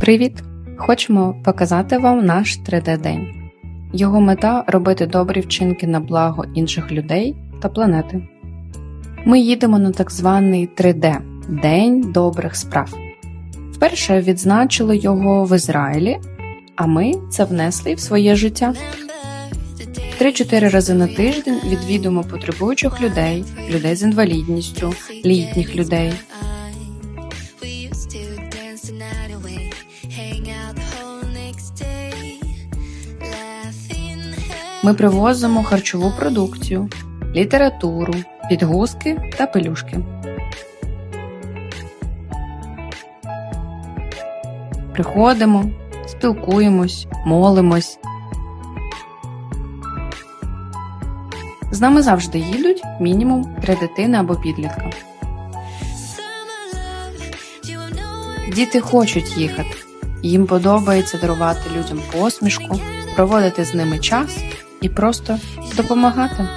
Привіт! Хочемо показати вам наш 3D-день. Його мета робити добрі вчинки на благо інших людей та планети. Ми їдемо на так званий 3D День добрих справ. Вперше відзначили його в Ізраїлі, а ми це внесли в своє життя. Три-чотири рази на тиждень відвідуємо потребуючих людей, людей з інвалідністю, літніх людей. Night away, hang out the whole next day. Ми привозимо харчову продукцію, літературу, підгузки та пелюшки. Приходимо, спілкуємось, молимось. З нами завжди їдуть мінімум три дитини або підлітка. Діти хочуть їхати. Їм подобається дарувати людям посмішку, проводити з ними час і просто допомагати.